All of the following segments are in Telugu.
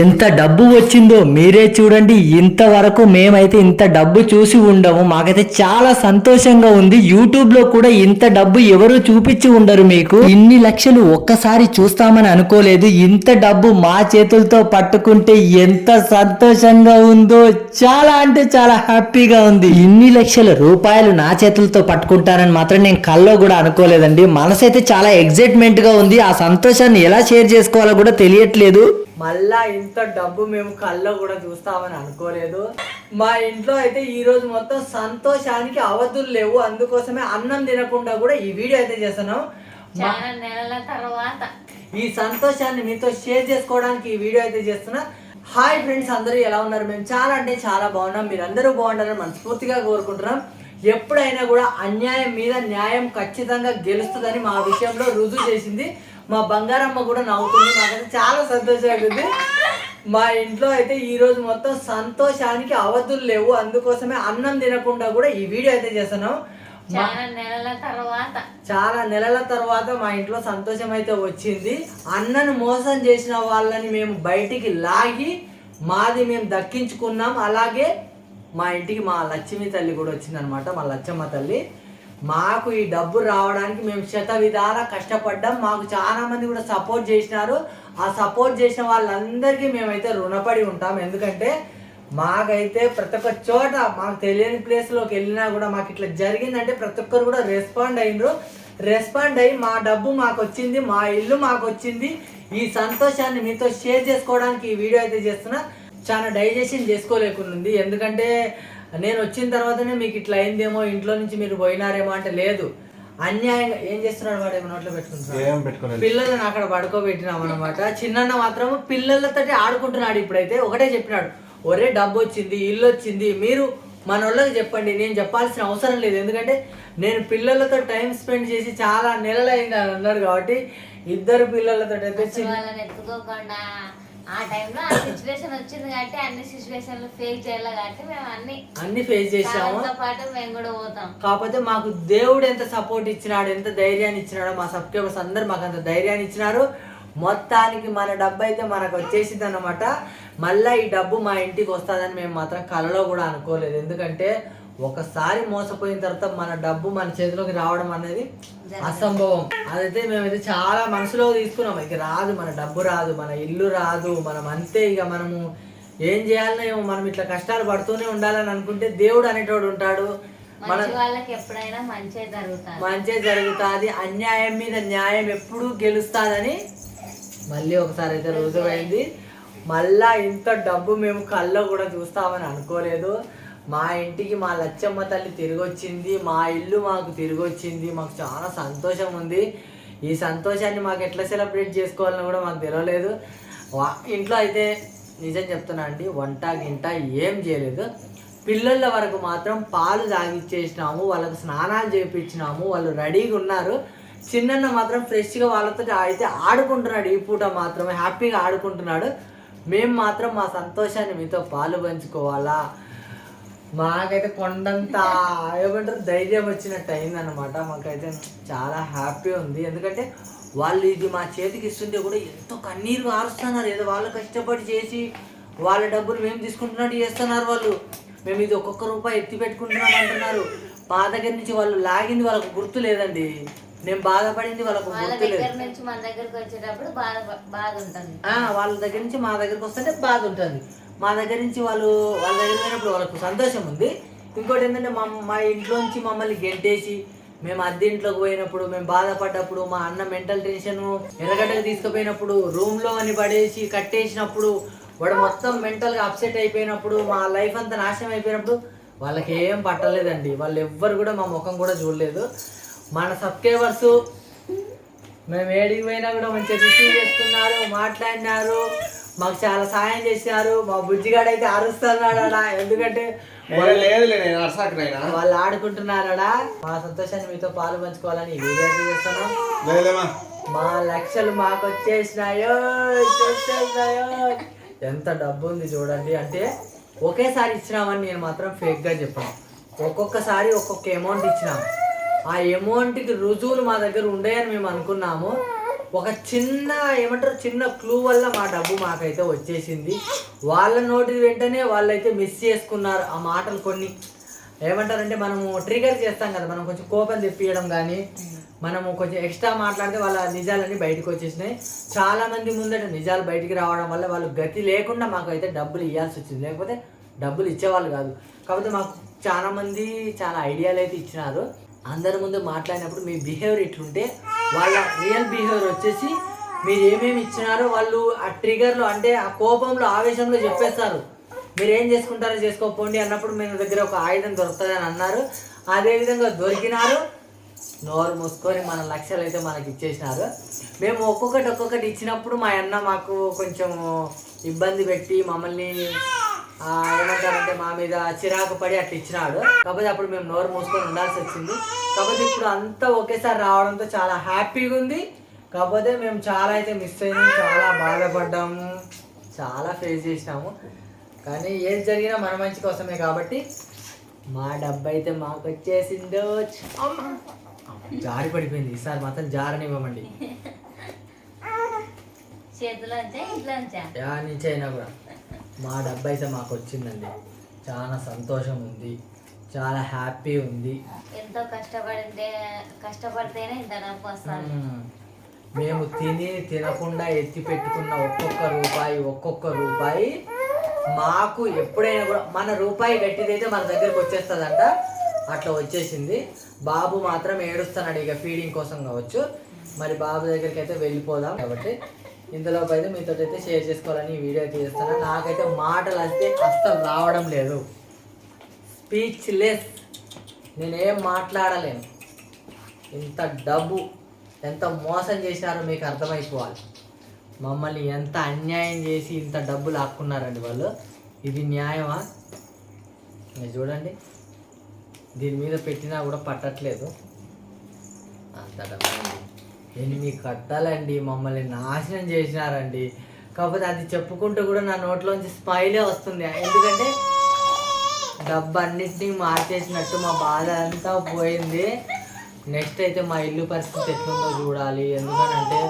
ఎంత డబ్బు వచ్చిందో మీరే చూడండి. ఇంతవరకు మేమైతే ఇంత డబ్బు చూసి ఉండము. మాకైతే చాలా సంతోషంగా ఉంది. యూట్యూబ్లో కూడా ఇంత డబ్బు ఎవరు చూపించి ఉండరు మీకు. ఇన్ని లక్షలు ఒక్కసారి చూస్తామని అనుకోలేదు. ఇంత డబ్బు మా చేతులతో పట్టుకుంటే ఎంత సంతోషంగా ఉందో చాలా అంటే చాలా హ్యాపీగా ఉంది. ఇన్ని లక్షల రూపాయలు నా చేతులతో పట్టుకుంటారని మాత్రం నేను కల్లో కూడా అనుకోలేదండి. మనసు అయితే చాలా ఎగ్జైట్మెంట్గా ఉంది. ఆ సంతోషాన్ని ఎలా షేర్ చేసుకోవాలో కూడా తెలియట్లేదు. మళ్ళా ఇంత డబ్బు మేము కల్లో కూడా చూస్తామని అనుకోలేదు. మా ఇంట్లో అయితే ఈ రోజు మొత్తం సంతోషానికి అవధులు లేవు. అందుకోసమే అన్నం తినకుండా కూడా ఈ వీడియో అయితే చేస్తున్నాం. నెలల తర్వాత. ఈ సంతోషాన్ని మీతో షేర్ చేసుకోవడానికి ఈ వీడియో అయితే చేస్తున్నా. హాయ్ ఫ్రెండ్స్ అందరూ ఎలా ఉన్నారు? మేము చాలా అంటే చాలా బాగున్నాం. మీరు అందరూ బాగుంటారని మనస్ఫూర్తిగా కోరుకుంటున్నాం. ఎప్పుడైనా కూడా అన్యాయం మీద న్యాయం ఖచ్చితంగా గెలుస్తుందని మా విషయంలో రుజువు చేసింది మా బంగారమ్మ కూడా నవ్వుతుంది. నాకైతే చాలా సంతోషంగా ఉంది మా ఇంట్లో అయితే ఈ రోజు మొత్తం సంతోషానికి అవధులు లేవు. అందుకోసమే అన్నం తినకుండా కూడా ఈ వీడియో అయితే చేస్తున్నాం. మా చాలా నెలల తర్వాత. చాలా నెలల తర్వాత మా ఇంట్లో సంతోషం అయితే వచ్చింది. అన్నను మోసం చేసిన వాళ్ళని మేము బయటికి లాగి మాది మేము దక్కించుకున్నాం. అలాగే మా ఇంటికి మా లక్ష్మి తల్లి కూడా వచ్చిందనమాట మా లచ్చమ్మ తల్లి. మాకు ఈ డబ్బు రావడానికి మేము శత విధాల కష్టపడ్డాం. మాకు చాలా మంది కూడా సపోర్ట్ చేసినారు. ఆ సపోర్ట్ చేసిన వాళ్ళందరికీ మేమైతే రుణపడి ఉంటాం. ఎందుకంటే మాకైతే ప్రతి ఒక్క చోట మాకు తెలియని ప్లేస్లోకి వెళ్ళినా కూడా మాకు ఇట్లా జరిగిందంటే ప్రతి ఒక్కరు కూడా రెస్పాండ్ అయినరు. రెస్పాండ్ అయ్యి మా డబ్బు మాకు వచ్చింది మా ఇల్లు మాకు వచ్చింది ఈ సంతోషాన్ని మీతో షేర్ చేసుకోవడానికి ఈ వీడియో అయితే చేస్తున్నా. చాలా డైజెషన్ చేసుకోలేకుండా ఎందుకంటే నేను వచ్చిన తర్వాతనే మీకు ఇట్లా అయిందేమో ఇంట్లో నుంచి మీరు పోయినారేమో అంటే లేదు. అన్యాయంగా ఏం చేస్తున్నాడు వాడు? ఏమో నోట్లో పెట్టుకుంటున్నాడు. ఏం పెట్టుకోలేదు. పిల్లలను అక్కడ పడుకోబెట్టినాం అనమాట చిన్న మాత్రం పిల్లలతో ఆడుకుంటున్నాడు ఇప్పుడైతే. ఒకటే చెప్పినాడు. ఒరే డబ్బు వచ్చింది ఇల్లు వచ్చింది. మీరు మన వాళ్ళకి చెప్పండి. నేను చెప్పాల్సిన అవసరం లేదు. ఎందుకంటే నేను పిల్లలతో టైం స్పెండ్ చేసి చాలా నెలలు అయింది అని అన్నాడు కాబట్టి ఇద్దరు పిల్లలతో అయితే ఆ టైంలో ఆ సిచ్యువేషన్ వచ్చింది కాబట్టి అన్ని సిచ్యువేషన్లు ఫేస్ చేయాలి కాబట్టి మేము అన్ని అన్ని ఫేస్ చేసాము? వాళ్ళతో పాటు మేము కూడా పోతాం. కాకపోతే మాకు దేవుడు ఎంత సపోర్ట్ ఇచ్చినాడు ఎంత ధైర్యాన్ని ఇచ్చినాడో మా సబ్స్క్రైబర్స్ అందరు మాకు అంత ధైర్యాన్ని ఇచ్చినారు. మొత్తానికి మన డబ్బు అయితే మనకు వచ్చేసింది అనమాట మళ్ళీ ఈ డబ్బు మా ఇంటికి వస్తుందని మేము మాత్రం కలలో కూడా అనుకోలేదు. ఎందుకంటే ఒకసారి మోసపోయిన తర్వాత మన డబ్బు మన చేతిలోకి రావడం అనేది అసంభవం. అదైతే మేమైతే చాలా మనసులో తీసుకున్నాం. ఇక రాదు మన డబ్బు రాదు మన ఇల్లు రాదు మనం అంతే ఇక మనము ఏం చేయాలనో ఏమో మనం ఇట్లా కష్టాలు పడుతూనే ఉండాలని అనుకుంటే దేవుడు అనేటోడు ఉంటాడు. మన వాళ్ళకి ఎప్పుడైనా మంచి జరుగుతుంది. మంచి జరుగుతుంది. అన్యాయం మీద న్యాయం ఎప్పుడూ గెలుస్తాదని మళ్ళీ ఒకసారి అయితే రుజువైంది మళ్ళా ఇంత డబ్బు మేము కల్లో కూడా చూస్తామని అనుకోలేదు. మా ఇంటికి మా లచ్చమ్మ తల్లి తిరిగి వచ్చింది మా ఇల్లు మాకు తిరిగి వచ్చింది మాకు చాలా సంతోషం ఉంది. ఈ సంతోషాన్ని మాకు ఎట్లా సెలబ్రేట్ చేసుకోవాలని కూడా మాకు తెలియలేదు వా- ఇంట్లో అయితే నిజం చెప్తున్నా అండి వంట గింట ఏం చేయలేదు. పిల్లల వరకు మాత్రం పాలు తాగిచ్చేసినాము వాళ్ళకు స్నానాలు చేయించినాము వాళ్ళు రెడీగా ఉన్నారు. చిన్నన్న మాత్రం ఫ్రెష్గా వాళ్ళతో అయితే ఆడుకుంటున్నాడు ఈ పూట మాత్రమే హ్యాపీగా ఆడుకుంటున్నాడు. మేము మాత్రం మా సంతోషాన్ని మీతో పాలు పంచుకోవాలా? మాకైతే కొండంత ఏమంటారు? ధైర్యం వచ్చినట్టు అయిందనమాట మాకైతే చాలా హ్యాపీ ఉంది. ఎందుకంటే వాళ్ళు ఇది మా చేతికి ఇస్తుంటే కూడా ఎంతో కన్నీరు కారుస్తున్నారు ఏదో వాళ్ళు కష్టపడి చేసి వాళ్ళ డబ్బులు మేము తీసుకుంటున్నట్టు చేస్తున్నారు వాళ్ళు. మేము ఇది ఒక్కొక్క రూపాయి ఎత్తి పెట్టుకుంటున్నాం అంటున్నారు. మా దగ్గర నుంచి వాళ్ళు లాగింది వాళ్ళకు గుర్తు లేదండి. నేను బాధపడింది వాళ్ళకు వాళ్ళ గుర్తు లేదు. దగ్గర నుంచి మన దగ్గరకు వచ్చేటప్పుడు బాధ బాధ ఉంటుంది. ఆ, వాళ్ళ దగ్గర నుంచి మా దగ్గరికి వస్తుంటే బాధ ఉంటుంది. మా దగ్గర నుంచి వాళ్ళు వాళ్ళ దగ్గర పోయినప్పుడు వాళ్ళకు సంతోషం ఉంది. ఇంకోటి ఏంటంటే మా మా ఇంట్లో నుంచి మమ్మల్ని గెంటేసి మేము అద్దె ఇంట్లోకి పోయినప్పుడు మేము బాధపడ్డప్పుడు మా అన్న మెంటల్ టెన్షన్ ఎర్రగడ్డకు తీసుకుపోయినప్పుడు రూమ్లో అని పడేసి కట్టేసినప్పుడు వాడు మొత్తం మెంటల్గా అప్సెట్ అయిపోయినప్పుడు మా లైఫ్ అంతా నాశనం అయిపోయినప్పుడు వాళ్ళకి ఏం పట్టలేదండి. వాళ్ళు ఎవ్వరు కూడా మా ముఖం కూడా చూడలేదు. మన సబ్స్క్రైబర్స్ మేము ఏడికి పోయినా కూడా మంచిగా రిసీవ్ చేస్తున్నారు మాట్లాడినారు. మాకు చాలా సాయం చేసినారు. మా బుజ్జిగాడు అయితే అరుస్తున్నాడు ఎందుకంటే వాళ్ళు ఆడుకుంటున్నారడా. మా సంతోషాన్ని మీతో పాలు పంచుకోవాలని వీడియో మా లక్షలు మాకు వచ్చేసినాయో ఎంత డబ్బు ఉంది చూడండి. అంటే ఒకేసారి ఇచ్చినామని నేను మాత్రం ఫేక్గా చెప్పాను. ఒక్కొక్కసారి ఒక్కొక్క అమౌంట్ ఇచ్చినాం. ఆ అమౌంట్కి రుజువులు మా దగ్గర ఉండేయని మేము అనుకున్నాము. ఒక చిన్న ఏమంటారు చిన్న క్లూ వల్ల మా డబ్బు మాకైతే వచ్చేసింది. వాళ్ళ నోటి వెంటనే వాళ్ళైతే మిస్ చేసుకున్నారు ఆ మాటలు కొన్ని. ఏమంటారంటే మనము ట్రిగర్ చేస్తాం కదా మనం కొంచెం కోపం తెప్పియడం కానీ మనము కొంచెం ఎక్స్ట్రా మాట్లాడితే వాళ్ళ నిజాలన్నీ బయటకు వచ్చేసినాయి. చాలా మంది ముందట నిజాలు బయటికి రావడం వల్ల వాళ్ళు గతి లేకుండా మాకు అయితే డబ్బులు ఇవ్వాల్సి వచ్చింది. లేకపోతే డబ్బులు ఇచ్చేవాళ్ళు కాదు. కాకపోతే మాకు చాలా మంది చాలా ఐడియాలు అయితే ఇచ్చినారు. అందరి ముందు మాట్లాడినప్పుడు మీ బిహేవియర్ ఇట్లుంటే వాళ్ళ రియల్ బిహేవియర్ వచ్చేసి మీరు ఏమేమి ఇచ్చినారో వాళ్ళు ఆ ట్రిగర్లో అంటే ఆ కోపంలో ఆవేశంలో చెప్పేస్తారు. మీరు ఏం చేసుకుంటారో చేసుకోకపోండి అన్నప్పుడు మీ దగ్గర ఒక ఆయుధం దొరుకుతుంది అని అన్నారు. అదేవిధంగా దొరికినారు. నోరు మూసుకొని మన లక్ష్యాలు అయితే మనకి ఇచ్చేసినారు. మేము ఒక్కొక్కటి ఒక్కొక్కటి ఇచ్చినప్పుడు మా అన్న మాకు కొంచెం ఇబ్బంది పెట్టి మమ్మల్ని ఏమంటారంటే మా మీద చిరాకు పడి అట్లా ఇచ్చినాడు. కాకపోతే అప్పుడు మేము నోరు మూసుకొని ఉండాల్సి వచ్చింది. కాకపోతే ఇప్పుడు అంతా ఒకేసారి రావడంతో చాలా హ్యాపీగా ఉంది. కాకపోతే మేము చాలా అయితే మిస్ అయినాం చాలా బాధపడ్డాము చాలా ఫేస్ చేసినాము. కానీ ఏది జరిగినా మన మంచి కోసమే కాబట్టి మా డబ్బు అయితే మాకు వచ్చేసిందో. జారి పడిపోయింది. ఈసారి మాత్రం జారనివ్వమండి. చేతిలోంచా ఇంట్లోంచా అయినా కూడా. మా డబ్బు అయితే మాకు వచ్చిందండి చాలా సంతోషం ఉంది చాలా హ్యాపీ ఉంది. ఎంతో కష్టపడితే కష్టపడితేనే ఇంత డబ్బు వస్తుంది. మ్మ్. తిని తినకుండా ఎత్తి పెట్టుకున్న ఒక్కొక్క రూపాయి ఒక్కొక్క రూపాయి మాకు ఎప్పుడైనా కూడా మన రూపాయి గట్టిదైతే మన దగ్గరికి వచ్చేస్తుందంట. అట్లా వచ్చేసింది. బాబు మాత్రం ఏడుస్తున్నాడు ఇక ఫీడింగ్ కోసం కావచ్చు. మరి బాబు దగ్గరికి అయితే వెళ్ళిపోదాం. కాబట్టి ఇందులో అయితే మీతో అయితే షేర్ చేసుకోవాలని ఈ వీడియో అయితే చేస్తాను. నాకైతే మాటలు అయితే అస్సలు రావడం లేదు. స్పీచ్ లెస్ నేనేం మాట్లాడలేను. ఇంత డబ్బు ఎంత మోసం చేశారో మీకు అర్థమైపోవాలి. మమ్మల్ని ఎంత అన్యాయం చేసి ఇంత డబ్బు లాక్కున్నారండి వాళ్ళు? ఇది న్యాయమా? మీరు చూడండి. దీని మీద పెట్టినా కూడా పట్టట్లేదు. అంత డబ్బు ఎన్ని కట్టాలండి మమ్మల్ని నాశనం చేసినారండి. కాకపోతే అది చెప్పుకుంటూ కూడా నా నోట్లోంచి స్మైలే వస్తుంది. ఎందుకంటే డబ్బు అన్నింటినీ మార్చేసినట్టు మా బాధ అంతా పోయింది. నెక్స్ట్ అయితే మా ఇల్లు పరిస్థితి ఎట్లుందో చూడాలి. ఎందుకనంటే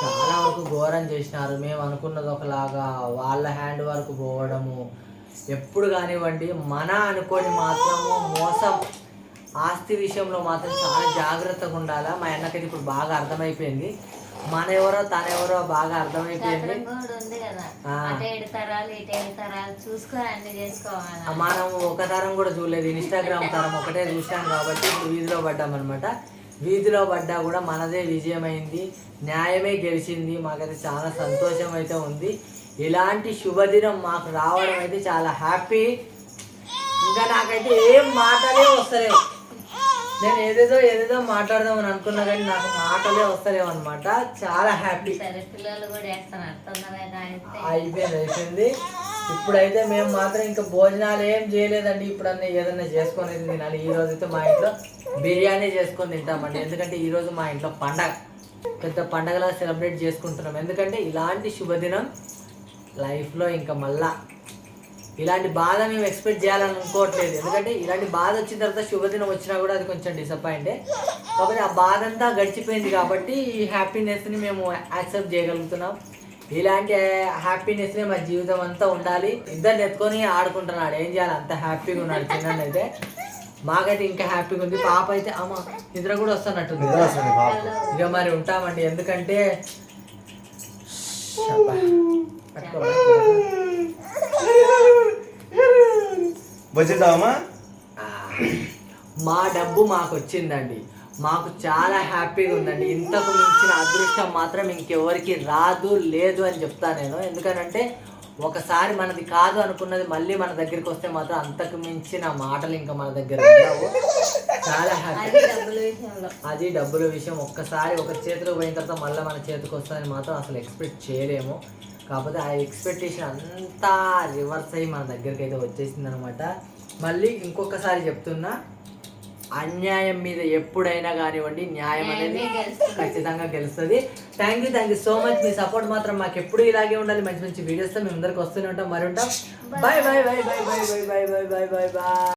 చాలా వరకు ఘోరం చేసినారు. మేము అనుకున్నది ఒకలాగా వాళ్ళ హ్యాండ్ వరకు పోవడము. ఎప్పుడు కానివ్వండి మన అనుకొని మాత్రము మోసం. ఆస్తి విషయంలో మాత్రం చాలా జాగ్రత్తగా ఉండాలా? మా అన్నకైతే ఇప్పుడు బాగా అర్థమైపోయింది. మన ఎవరో తనెవరో బాగా అర్థమైపోయింది. మనం ఒక తరం కూడా చూడలేదు. ఇన్స్టాగ్రామ్ తరం ఒకటే చూసాం కాబట్టి వీధిలో పడ్డామన్నమాట వీధిలో పడ్డా కూడా మనదే విజయమైంది. న్యాయమే గెలిచింది. మాకైతే చాలా సంతోషం అయితే ఉంది. ఇలాంటి శుభదినం మాకు రావడం అయితే చాలా హ్యాపీ ఇంకా నాకైతే ఏం మాటలే వస్తలేవు. నేను ఏదేదో ఏదేదో మాట్లాడదామని అనుకున్నా కానీ నాకు మాటలే వస్తలేవు అనమాట చాలా హ్యాపీ అయిపోయింది అయిపోయింది. ఇప్పుడైతే మేము మాత్రం ఇంకా భోజనాలు ఏం చేయలేదండి. ఇప్పుడన్నా ఏదన్నా చేసుకొని తినాలి. ఈ రోజు అయితే మా ఇంట్లో బిర్యానీ చేసుకొని తింటామండి. ఎందుకంటే ఈ రోజు మా ఇంట్లో పండగ. పెద్ద పండగలా సెలబ్రేట్ చేసుకుంటున్నాం. ఎందుకంటే ఇలాంటి శుభదినం లైఫ్లో ఇంకా మళ్ళా ఇలాంటి బాధ మేము ఎక్స్పెక్ట్ చేయాలని అనుకోవట్లేదు. ఎందుకంటే ఇలాంటి బాధ వచ్చిన తర్వాత శుభదినం వచ్చినా కూడా అది కొంచెం డిసప్పాయింటే కాబట్టి ఆ బాధ అంతా గడిచిపోయింది కాబట్టి ఈ హ్యాపీనెస్ని మేము యాక్సెప్ట్ చేయగలుగుతున్నాం. ఇలాంటి హ్యాపీనెస్నే మా జీవితం అంతా ఉండాలి. ఇద్దరు ఎత్తుకొని ఆడుకుంటున్నాడు. ఏం చేయాలి? అంత హ్యాపీగా ఉన్నాడు చిన్న అయితే. మాకైతే ఇంకా హ్యాపీగా ఉంది. పాప అయితే అమ్మ నిద్ర కూడా వస్తున్నట్టుంది. ఇక మరి ఉంటామండి. ఎందుకంటే. ఆ, మా డబ్బు మాకు వచ్చిందండి మాకు చాలా హ్యాపీగా ఉందండి. ఇంతకు మించిన అదృష్టం మాత్రం ఇంకెవరికి రాదు లేదు అని చెప్తాను నేను. ఎందుకనంటే ఒకసారి మనది కాదు అనుకున్నది మళ్ళీ మన దగ్గరికి వస్తే మాత్రం అంతకు మించిన మాటలు ఇంకా మన దగ్గర ఉండవు. చాలా హ్యాపీ. అది డబ్బుల విషయంలో. అది డబ్బుల విషయం. ఒక్కసారి ఒక చేతిలో పోయిన తర్వాత మళ్ళీ మన చేతికి వస్తుందని మాత్రం అసలు ఎక్స్పెక్ట్ చేయలేము. కాకపోతే ఆ ఎక్స్పెక్టేషన్ అంతా రివర్స్ అయ్యి మన దగ్గరికి అయితే వచ్చేసింది అనమాట మళ్ళీ ఇంకొకసారి చెప్తున్నా అన్యాయం మీద ఎప్పుడైనా కానివ్వండి న్యాయం అనేది. ఖచ్చితంగా గెలుస్తుంది. Thank you thank you so much me support మాత్రం మాకు ఎప్పుడు ఇలాగే ఉండాలి. మంచి మంచి వీడియోస్తో మేము అందరికి వస్తూనే ఉంటాం. మరి ఉంటాం. Bye bye bye bye bye bye bye bye bye bye